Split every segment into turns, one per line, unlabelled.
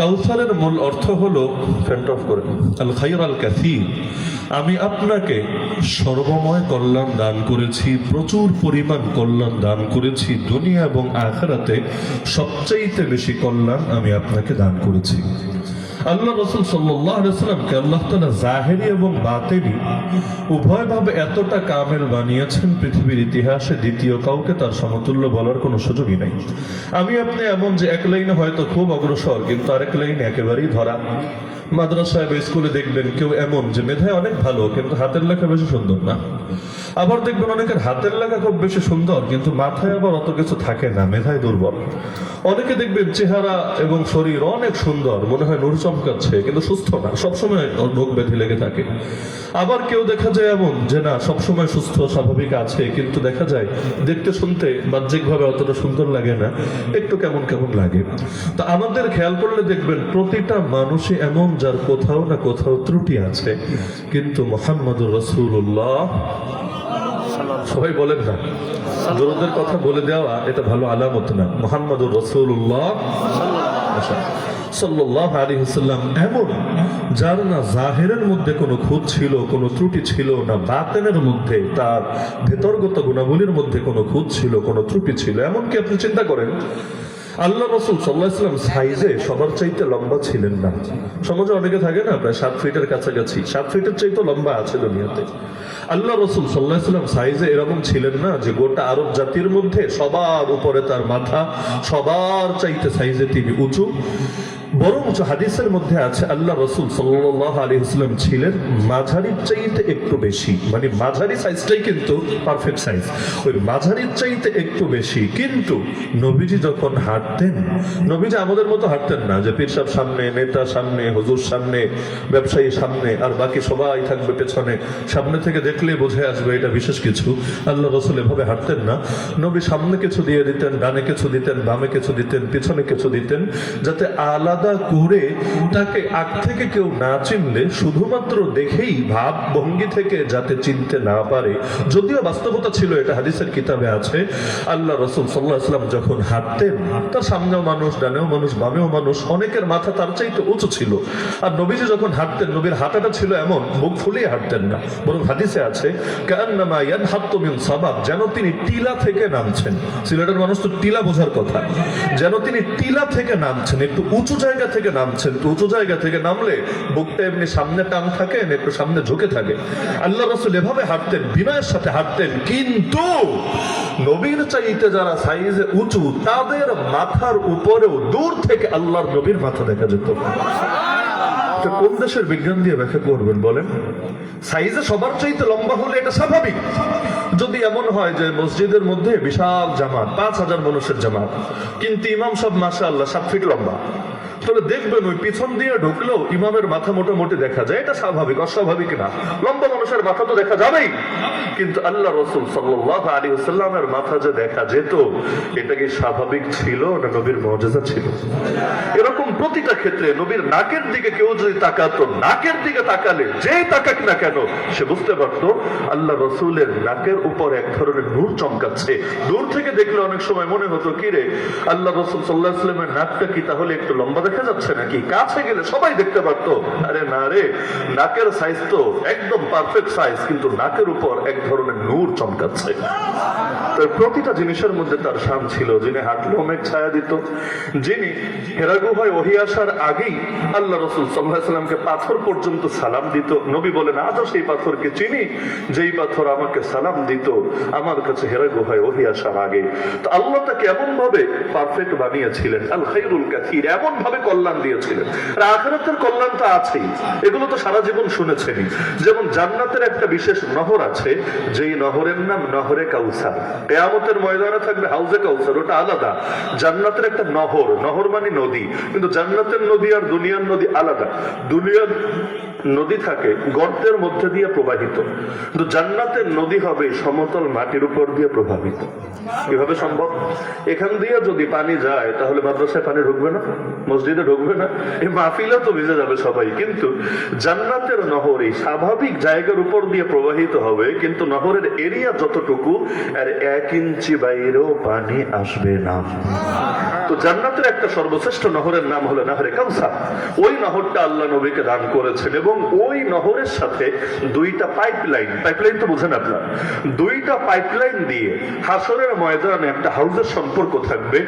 কাউসারের মূল অর্থ হলো ফ্যান্ট অফ করে। আল খাইর আল ক্যাথি আমি আপনাকে সর্বময় কল্যাণ দান করেছি, প্রচুর পরিমাণ কল্যাণ দান করেছি, দুনিয়া এবং আখেরাতে সবচাইতে বেশি কল্যাণ আমি আপনাকে দান করেছি। আল্লাহ রসুল সাল্লামকে আল্লাহ তালা জাহেরি এবং বাতেরি উভয়ভাবে এতটা কামেল বানিয়েছেন পৃথিবীর ইতিহাসে দ্বিতীয় কাউকে তার সমতুল্য বলার কোনো সুযোগই নেই। আমি আপনি এমন যে এক লাইনে হয়তো খুব অগ্রসর, কিন্তু আরেক লাইনে একেবারেই ধরা। মাদ্রাসায় বা স্কুলে দেখবেন কেউ এমন যে মেধায় অনেক ভালো, কিন্তু হাতের লেখা বেশি সুন্দর না। আবার দেখবেন অনেকের হাতের লেখা খুব বেশি সুন্দর, কিন্তু মাথায় আবার অত কিছু থাকে না মেধায় দুর্বল। অনেকে দেখবেন চেহারা এবং শরীর অনেক সুন্দর, মনে হয় নূর চমকাচ্ছে, কিন্তু সুস্থ না, সবসময় রোগ ব্যাধি লেগে থাকে। আবার কেউ দেখা যায় এমন যে, না, সবসময় সুস্থ, স্বাভাবিক আছে কিন্তু দেখা যায় দেখতে শুনতে বাহ্যিকভাবে অতটা সুন্দর লাগে না, একটু কেমন কেমন লাগে। তো আমাদের খেয়াল করলে দেখবেন প্রতিটা মানুষই এমন যার কোথাও না কোথাও ত্রুটি আছে। কিন্তু মোহাম্মদুর রসুল্লাহ সবাই বলেন না। দরুদের কথা বলে দেওয়া এটা ভালো আলামত না। মোহাম্মদুর রসুল্লাহ সাল্লাহ আলী হুসাল্লাম এমন যার না জাহেরের মধ্যে কোনো খুঁত ছিল কোনো ত্রুটি ছিল না বাতেনের মধ্যে তার ভেতরগত গুণাবলীর মধ্যে কোনো খুঁত ছিল কোনো ত্রুটি ছিল। এমনকি আপনি চিন্তা করেন আল্লাহ রসুল সাল্লাহ ইসলাম সাইজে সবার চাইতে লম্বা ছিলেন না। সমাজে অনেকে থাকে না, প্রায় সাত ফিটের কাছাকাছি। সাত ফিটের চাইতে লম্বা আছে দুনিয়াতে। আল্লাহ রসুল সাল্লাহ ইসলাম সাইজে এরকম ছিলেন না যে গোটা আরব জাতির মধ্যে সবার উপরে তার মাথা, সবার চাইতে সাইজে তিনি উঁচু। হাদিসের মধ্যে আছে, আল্লাহ রসুল সাল্লাহ আলী ছিলেন মাঝারির চাইতে একটু বেশি। মানে মাঝারি সাইজটাই কিন্তু পারফেক্ট সাইজ ওই মাঝারির চাইতে একটু বেশি। কিন্তু নবীজি যখন হাঁটতেন, নবীজি আমাদের মতো হাঁটতেন না যে পীর সাহেব সামনে, নেতা সামনে, হুজুর সামনে, ব্যবসায়ী সামনে, আর বাকি সবাই থাকবে পেছনে। সামনে থেকে দেখলে বোঝে আসবে এটা বিশেষ কিছু। আল্লাহ রসুল এভাবে হাঁটতেন না। নবী সামনে কিছু দিয়ে দিতেন, ডানে কিছু দিতেন, বামে কিছু দিতেন, পিছনে কিছু দিতেন, যাতে আলাদা করে তাকে আগ থেকে কেউ না চিনলে শুধুমাত্র দেখেই ভাব ভঙ্গি থেকে যাতে চিনতে না পারে। যদিও বাস্তবতা ছিল, এটা হাদিসের কিতাবে আছে। আল্লাহ রসুল সাল্লাহ ইসলাম যখন হাঁটতেন তার সামনেও মানুষ, ডানেও মানুষ, বামেও মানুষ, অনেকের মাথা তার চাইতে উঁচু ছিল। আর নবীজি যখন হাঁটতেন, নবীর হাঁটাটা ছিল এমন বুক ফুলিয়ে হাঁটতেন না। বরং হাদিসে আছে যেন তিনি টিলা থেকে নামছেন। সিলেটের মানুষ তো টিলা বোঝার কথা। যেন তিনি টিলা থেকে নামছেন, একটু উঁচু জায়গা থেকে নামছেন তো উঁচু জায়গা থেকে নামলে বুকটা এমনি সামনে টান থাকে একটু সামনে ঝুঁকে থাকে। আল্লাহ রসুল এভাবে হাঁটতেন, বিনয়ের সাথে হাঁটতেন, কিন্তু নবীর চাইতে যারা সাইজে উঁচু, তাদের মাথার উপরেও দূর থেকে আল্লাহর নবীর মাথা দেখা যেত। কোন দেশের বিজ্ঞান দিয়ে ব্যাখ্যা করবেন বলেন? সাইজে সবার চাইতে লম্বা হলে এটা স্বাভাবিক। যদি এমন হয় যে মসজিদের মধ্যে বিশাল জামাত, পাঁচ হাজার মানুষের জামাত, কিন্তু ইমাম সব মাসা আল্লাহ সাত ফিট লম্বা। তাহলে দেখবেন ওই পিছন দিয়ে ঢুকলেও ইমামের মাথা মোটামুটি দেখা যায়। এটা স্বাভাবিক, অস্বাভাবিক না। লম্বা মানুষের মাথা তো দেখা যাবেই। কিন্তু আল্লাহ রসুল সাল্লাহ আলী সাল্লামের মাথা যে দেখা যেত, এটা কি স্বাভাবিক ছিল না নবীর মর্যাদা ছিল? এরকম প্রতিটা ক্ষেত্রে নবীর নাকের দিকে কেউ যদি তাকাতো নাকের দিকে তাকালে যেই তাকাক না কেন, সে বুঝতে পারতো আল্লাহ রসুলের নাকের উপর এক ধরনের নূর চমকাচ্ছে। দূর থেকে দেখলে অনেক সময় মনে হতো, কি রে, আল্লাহ রসুল সাল্লাহ নাকটা কি তাহলে একটু লম্বা দেখা যাচ্ছে নাকি? কাছে গেলে সবাই দেখতে পারতো। আরে না রে, নাকের সাইজ তো একদম পারফেক্ট সাইজ কিন্তু নাকের উপর এক ধরনের নূর চমকাচ্ছে। তো প্রতিটা জিনিসের মধ্যে তার ছিল। যিনি মেঘ ছায়া দিত, যিনি ওহি আসার আগেই আল্লাহ রসুল পাথর পর্যন্ত সালাম দিত। নবী বলেন, আজও সেই পাথরকে চিনি, যেই পাথর আমাকে সালাম দিত আমার কাছে হেরা গুহায় ওহি আসার আগে। তো আল্লাহ তাকে এমন ভাবে পারফেক্ট বানিয়েছিলেন, আল খাইরুল কাথির এমন ভাবে কল্যাণ দিয়েছিলেন। আর কল্যাণ তো আছেই, এগুলো তো সারা জীবন শুনেছেনই। যেমন জান্নাতের একটা বিশেষ নহর আছে, যেই নহরের নাম নহরে কাউসার। কেয়ামতের ময়দানে থাকবে হাউজে কাউসার, ওটা আলাদা। জান্নাতের একটা নহর নহর মানে নদী। কিন্তু জান্নাতের নদী আর দুনিয়ার নদী আলাদা। দুনিয়ার নদী থাকে গর্তের মধ্যে দিয়ে প্রবাহিত। কিন্তু জান্নাতের নদী হবে সমতল মাটির উপর দিয়ে প্রভাবিত। কীভাবে সম্ভব? এখান দিয়ে যদি পানি যায়, তাহলে মাদ্রাসায় পানি ঢুকবে না? মসজিদে ঢুকবে না? এই মাহফিলে তো ভিজে যাবে সবাই। কিন্তু জান্নাতের নহর এই স্বাভাবিক জায়গার উপর দিয়ে প্রবাহিত হবে, কিন্তু নহরের এরিয়া যতটুকু আর এক ইঞ্চি বাইরেও পানি আসবে না। তো জান্নাতের একটা সর্বশ্রেষ্ঠ নহরের নাম হলো নাহরে কাউসার। ওই নহরটা আল্লাহ নবীকে দান করেছেন এবং ওই নহরের সাথে দুইটা পাইপলাইন পাইপলাইন তো বোঝেন আপনার, দুইটা পাইপলাইন দিয়ে হাসরের ময়দানে একটা হাউজের সম্পর্ক থাকবে।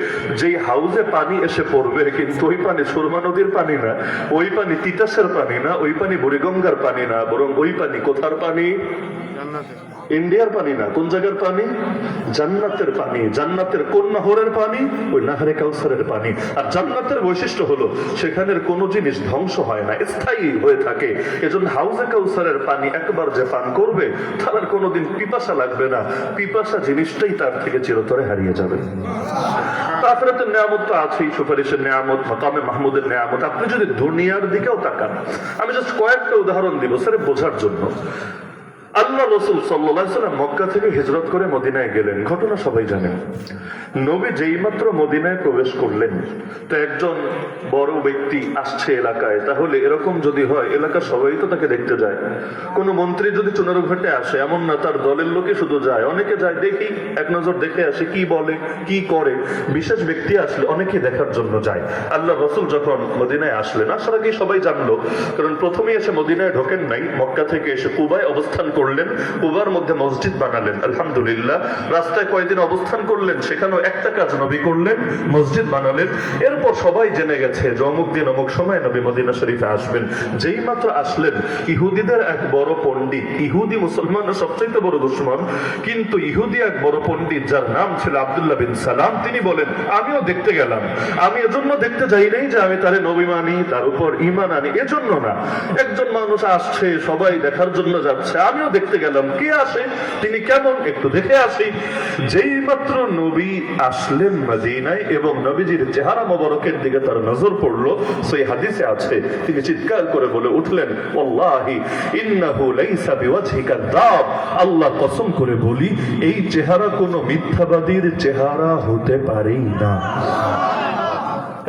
যেই হাউজে পানি এসে পড়বে, কিন্তু ওই পানি সুরমা নদীর পানি না, ওই পানি তিতাসের পানি না, ওই পানি বুড়িগঙ্গার পানি না, বরং ওই পানি কোথার পানি? ইন্ডিয়ার পানি না, কোন জায়গার পানি? জান্নাতের পানি। জান্নাতের কোন নহরের পানি? ওই নাহারে কাউসারের পানি। আর জান্নাতের বৈশিষ্ট্য হলো, সেখানের কোনো জিনিস ধ্বংস হয় না, স্থায়ী হয়ে থাকে। এজন্য হাউজে কাউসারের পানি একবার যে পান করবে, তার আর কোনোদিন পিপাসা লাগবে না। পিপাসা জিনিসটাই তার থেকে চিরতরে হারিয়ে যাবে। তো নিয়ামত তো আছেই, সুপারিশের নিয়ামত, মকামে মাহমুদের নিয়ামত। আপনি যদি দুনিয়ার দিকেও তাকান, আমি জাস্ট কয়েকটা উদাহরণ দিব, স্যার, বোঝার জন্য। আল্লাহ রসুল সাল্লাম মক্কা থেকে হিজরত করে মদিনায় গেলেন। ঘটনা সবাই জানেন। নবী যেই মাত্র মদিনায় প্রবেশ করলেন, তো একজন বড় ব্যক্তি আসছে এলাকায়। তাহলে এরকম যদি হয়, এলাকার সবাই তো তাকে দেখতে যায়। কোনো মন্ত্রী যদি চুনারু ঘাটে আসে, এমন না তার দলের লোকে শুধু যায়। অনেকে যায় দেখি, এক নজর দেখে আসে কি বলে, কি করে। বিশেষ ব্যক্তি আসলে অনেকে দেখার জন্য যায়। আল্লাহ রসুল যখন মদিনায় আসলেন, আসার আগে সবাই জানলো, কারণ প্রথমেই এসে মদিনায় ঢোকেন নাই, মক্কা থেকে এসে কুবায় অবস্থান করলেন। কুবার মধ্যে মসজিদ বানালেন, আলহামদুলিল্লাহ। রাস্তায় কয়েকদিন অবস্থান করলেন, সেখানেও একটা কাজ নবী করলেন, মসজিদ বানালেন। এরপর সবাই জেনে গেছে যে অমুক দিন, অমুক সময় নবী মদিনা শরীফে আসবেন। যেই মাত্র আসলেন, ইহুদিদের এক বড় পণ্ডিত, ইহুদি মুসলমানের সবচেয়ে বড় দুশ্মন, কিন্তু ইহুদি এক বড় পণ্ডিত, যার নাম ছিল আব্দুল্লাহ বিন সালাম, তিনি বলেন, আমিও দেখতে গেলাম। আমি এজন্য দেখতে যাই নাই যে আমি তারে নবী মানি, তার উপর ইমান আনি। এজন্য না। একজন মানুষ আসছে, সবাই দেখার জন্য যাচ্ছে, আমিও দেখতে গেলাম। কে আসে? তিনি কেমন? একটু দেখে আসি। যেই মাত্র নবী আসলেন মদিনায় এবং নবীজির চেহারা মোবারকের দিকে তার নজর পড়ল, সেই হাদিসে আছে, তিনি চিৎকার করে বলে উঠলেন ওয়াল্লাহি ইন্নাহু লাইসা বিওয়াজহিকা দাব। আল্লাহ কসম করে বলি, এই চেহারা কোনো মিথ্যাবাদীর চেহারা হতে পারেই না।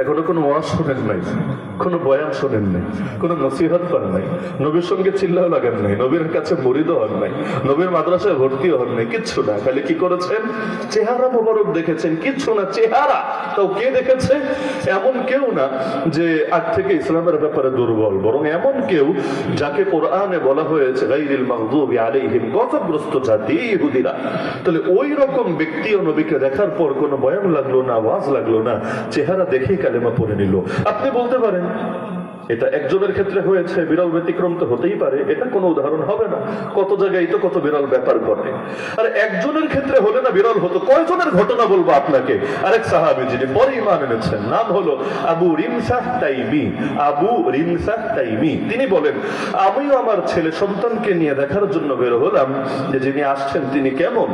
এখনও কোনো ওয়াজ শোনেন নাই, কোনো বয়ান শোনেন নাই, কোনো নসিহত পান নাই, নবীর সঙ্গে চিল্লাও লাগান নাই, নবীর কাছে মরিদ হন নাই, নবীর মাদ্রাসায় ভর্তিও হন নাই, কিচ্ছু না। খালি কি করেছেন? চেহারা মোবারক দেখেছেন, কিচ্ছু না, চেহারা। তাও কে দেখেছে? এমন কেউ না যে আগ থেকে ইসলামের ব্যাপারে দুর্বল, বরং এমন কেউ যাকে কোরআনে বলা হয়েছে গাইরিল মাগদুবি আলাইহিম, গজবগ্রস্ত জাতি ইহুদিরা। তাহলে ওই রকম ব্যক্তি ও নবীকে দেখার পর কোনো বয়ান লাগল না আওয়াজ লাগল না, চেহারা দেখেই কালেমা পড়ে নিল। আপনি বলতে পারেন এটা একজনের ক্ষেত্রে হয়েছে, বিরল ব্যতিক্রম তো হতেই পারে, এটা কোনো উদাহরণ হবে না। কত জায়গায় তো কত বিরল ব্যাপার ঘটে। আর একজনের ক্ষেত্রে হলে না বিরল হতো, কয়জনের ঘটনা বলব আপনাকে? আরেক সাহাবি যিনি পরে ইমান এনেছেন, নাম হলো আবু রিমসাহ তাইমি আবু রিমসাহ তাইমি তিনি বলেন, আমিও আমার ছেলে সন্তানকে নিয়ে দেখার জন্য বের হলাম, যে যিনি আসছেন তিনি কেমন?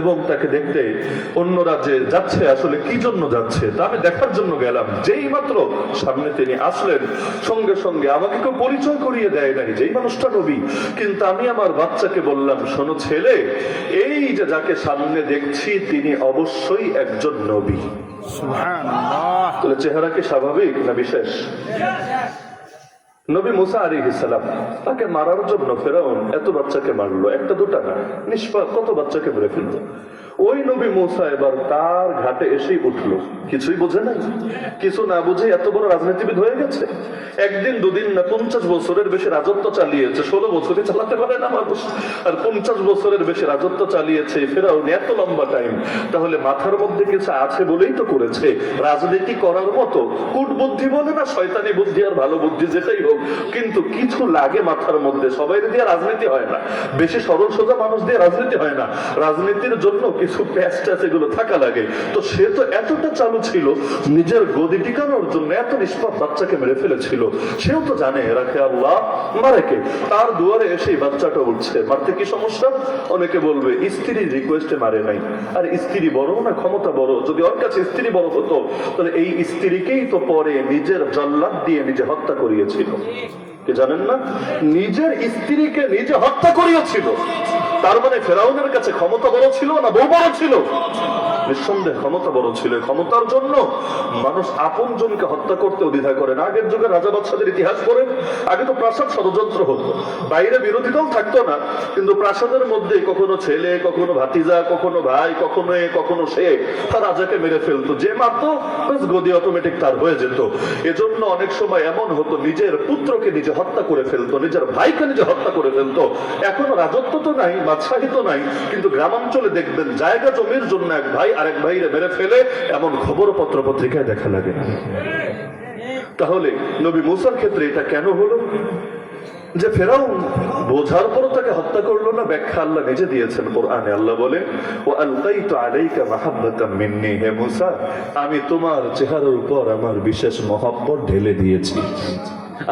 এবং তাকে দেখতে অন্য রাজ্যে যাচ্ছে, আসলে কি জন্য যাচ্ছে? তা আমি দেখার জন্য গেলাম। যেই মাত্র সামনে তিনি আসলেন সঙ্গে সঙ্গে আমাকে কেউ পরিচয় করিয়ে দেয় নাই যেই মানুষটা নবী। কিন্তু আমি আমার বাচ্চাকে বললাম শোনো ছেলে এই যে যাকে সামনে দেখছি তিনি অবশ্যই একজন নবী। তাহলে চেহারা কি স্বাভাবিক না বিশেষ? নবী মুসা আলী ইসালাম তাকে মারার জন্য ফেরাউন এত বাচ্চাকে মারলো একটা দুটা না নিষ্পাপ কত বাচ্চাকে মেরে ফেলল? ওই নবী মুসা এবার তার ঘাটে এসেই উঠল। কিছুই বোঝে নাই। কিছু না বুঝে এত বড় রাজনীতিবিদ হয়ে গেছে। একদিন, দুদিন না পঞ্চাশ বছরের বেশি রাজত্ব চালিয়েছে। ষোলো বছরে চালাতে পারে না মানুষ। আর পঞ্চাশ বছরের বেশি রাজত্ব চালিয়েছে ফেরাউন, এত লম্বা টাইম তাহলে মাথার মধ্যে কিছু আছে বলেই তো করেছে। রাজনীতি করার মতো কূট বুদ্ধি বলে না শয়তানি বুদ্ধি আর ভালো বুদ্ধি যেটাই হোক। কিন্তু কিছু লাগে মাথার মধ্যে। সবাই দিয়ে রাজনীতি হয় না। বেশি সরল সোজা মানুষ দিয়ে রাজনীতি হয় না। রাজনীতির জন্য কিছু প্যাচ ট্যাচ এগুলো থাকা লাগে। তো সে তো এতটা চালু ছিল, নিজের গদি টিকানোর জন্য এত নিষ্পাপ বাচ্চাকে মেরে ফেলেছিল। সেও তো জানে, রাখে আল্লাহ মারেকে তার দুয়ারে এসে বাচ্চাটা উঠছে মারতে কি সমস্যা? অনেকে বলবে, স্ত্রীর রিকোয়েস্টে মারে নাই। আর স্ত্রী বড় না, ক্ষমতা বড়? যদি ওর কাছে স্ত্রী বড় হতো, তাহলে এই স্ত্রীকেই তো পরে নিজের জল্লাদ দিয়ে নিজে হত্যা করিয়েছিল। কে জানেন না? নিজের স্ত্রীকে নিজে হত্যা করিয়েছিল। তার মানে ফেরাউনের কাছে ক্ষমতা বড় ছিল না বউ বড় ছিল? নিঃসন্দেহে ক্ষমতা বড় ছিল। ক্ষমতার জন্য মানুষ আপন জনকে হত্যা করতে দ্বিধা করে না আগের যুগে রাজা বাদশাদের ইতিহাস পড়েন আগে তো প্রাসাদ ষড়যন্ত্র হতো। বাইরে বিরোধী দল থাকতো না, কিন্তু প্রাসাদের মধ্যে কখনো ছেলে, কখনো ভাতিজা, কখনো ভাই, কখনো এ, কখনো সে তার রাজাকে মেরে ফেলতো। যে ব্যাস গদি অটোমেটিক তার হয়ে যেত। এজন্য অনেক সময় এমন হতো, নিজের পুত্রকে নিজে হত্যা করে ফেলতো, নিজের ভাইকে নিজে হত্যা করে ফেলতো। এখনও রাজত্ব তো নাই, বাদশাহী তো নাই, কিন্তু গ্রামাঞ্চলে দেখবেন, জায়গা জমির জন্য এক ভাই আরেক ভাইরে মেরে ফেলে, এমন খবর পত্র পত্রিকায় দেখা লাগে না। তাহলে নবী মুসার ক্ষেত্রে এটা কেন হলো? যে ফেরাও বোঝার পর তাকে হত্যা করল না, ব্যাখ্যা আল্লাহ নিজে দিয়েছেন কোরআনে। আল্লাহ বলে ও আলকাইতু আলাইকা মাহাব্বাতাম মিন্নি, হে মুসা, আমি তোমার চেহারার উপর আমার বিশেষ মহাব্বত ঢেলে দিয়েছি।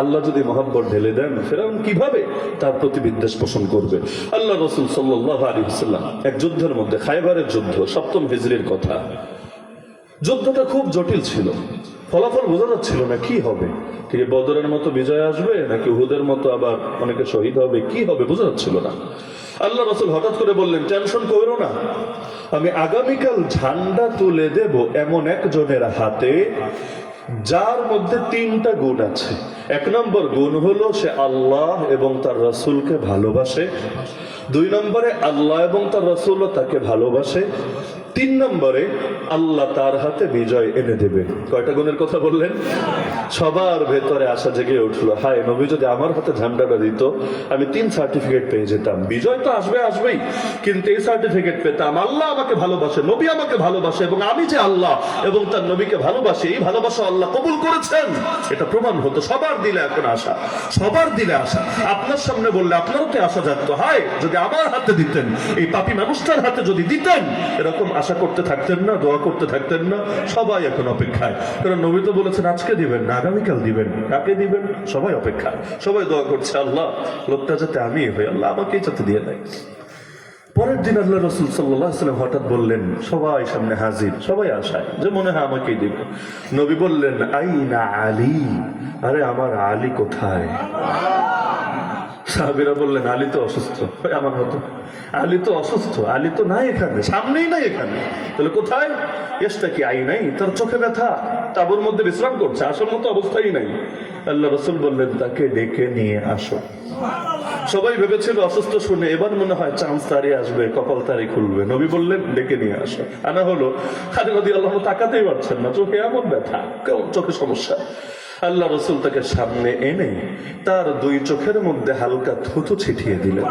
আল্লাহ যদি মহাব্বত ঢেলে দেন, ফেরাউন কীভাবে তার প্রতি বিদ্বেষ পোষণ করবে? আল্লাহ রসুল সাল্লাহ আলী এক যুদ্ধের মধ্যে খাইবারের যুদ্ধ, সপ্তম হিজরির কথা। যুদ্ধটা খুব জটিল ছিল। ফলাফল বোঝা যাচ্ছিল না কি হবে। ঠিক বদরের মতো বিজয় আসবে, নাকি উহুদের মতো আবার অনেকে শহীদ হবে, কি হবে বোঝা যাচ্ছিল না। আল্লাহ রসুল হঠাৎ করে বললেন, টেনশন করো না। আমি আগামীকাল ঝান্ডা তুলে দেব এমন একজনের হাতে যার মধ্যে তিনটা গুণ আছে। এক নম্বর গুণ হলো সে আল্লাহ এবং তার রসুলকে ভালোবাসে। দুই নম্বরে আল্লাহ এবং তার রসুলও তাকে ভালোবাসে। তিন নম্বরে আল্লাহ তার হাতে বিজয় এনে দেবে। কয়টা গুণের কথা বললেন? সবার ভেতরে আশা জেগে উঠল, হায়, নবী যদি আমার হাতে ঝান্ডাটা দিত, আমি তিন সার্টিফিকেট পেয়ে যেতাম। বিজয় তো আসবে, আসবেই, কিন্তু এই সার্টিফিকেট পেতাম। আল্লাহ আমাকে ভালোবাসে, নবী আমাকে ভালোবাসে, এবং আমি যে আল্লাহ এবং তার নবীকে ভালোবাসি, এই ভালোবাসা আল্লাহ কবুল করেছেন। এটা প্রমাণ হতো, সবার দিলে এখন আশা, সবার দিলে আশা। আপনার সামনে বললে, আপনারও তো আশা জাগতো। হায়, যদি আমার হাতে দিতেন, এই পাপি মানুষটার হাতে যদি দিতেন, এরকম আশা করতে থাকতেন না, দোয়া করতে থাকতেন না, সবাই এখন অপেক্ষায়। কারণ নবী তো বলেছেন, আজকে দিবেন না, আগামীকাল দিবেন কাকে দিবেন? সবাই অপেক্ষায়। সবাই দোয়া করছে, আল্লাহ, লোকটা যাতে আমি হই, আল্লাহ আমাকেই যাতে দিয়ে দেয়। পরের দিন আল্লাহ রসুল সাল্লাম হঠাৎ বললেন, সবাই সামনে হাজির, সবাই আসায় যে মনে হয় আমাকেই দিবে। নবী বললেন আই না আলী? আরে, আমার আলী কোথায়? সাহাবিরা বললেন, আলী তো অসুস্থ আমার মতো। আলী তো অসুস্থ, আলী তো নাই এখানে, সামনেই নাই এখানে। তাহলে কোথায়? এসটা কি আই নাই? তার চোখে ব্যথা, তাবুর মধ্যে বিশ্রাম করছে আসার মতো অবস্থাই নাই। আল্লাহ রসুল বললেন, তাকে ডেকে নিয়ে আসো। সবাই ভেবেছিল অসুস্থ শুনে, এবার মনে হয় চান্স তারি আসবে, কপাল তারি খুলবে। নবী বললেন, ডেকে নিয়ে আসো। আনা হলো খালি নদী আল্লাহ তাকাতেই পারছেন না, চোখে এমন ব্যথা চোখে সমস্যা। আল্লাহ রসুল তাকে সামনে এনে তার দুই চোখের মধ্যে হালকা থুথু ছিটিয়ে দিলেন।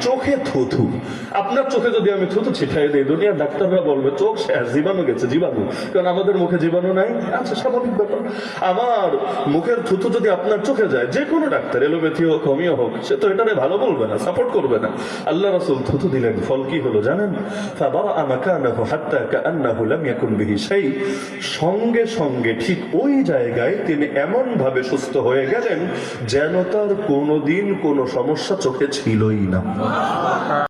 চোখে থুথু। আপনার চোখে যদি আমি ছিটিয়ে দিই, দুনিয়ার ডাক্তাররা বলবে, চোখ জীবাণু গেছে, জীবাণু। কারণ আমাদের মুখে জীবাণু নাই। আচ্ছা স্বাভাবিক ব্যাপার। আমার মুখের থুথু যদি আপনার চোখে যায়, যে কোনো ডাক্তার, এলোপ্যাথি হোক, হোমিও হোক, সে তো এটারে ভালো বলবে না, সাপোর্ট করবে না। আল্লাহ রসুল থুথু দিলেন। ফল কি হলো জানেন? ফাবারা মাকানাহু হাত্তা কাআন্নাহু লাম ইয়াকুন বিহি শাই সঙ্গে সঙ্গে ঠিক ওই জায়গায় তিনি এমন ভাবে সুস্থ হয়ে গেলেন যেন তার কোনোদিন কোনো সমস্যা চোখে ছিলই না।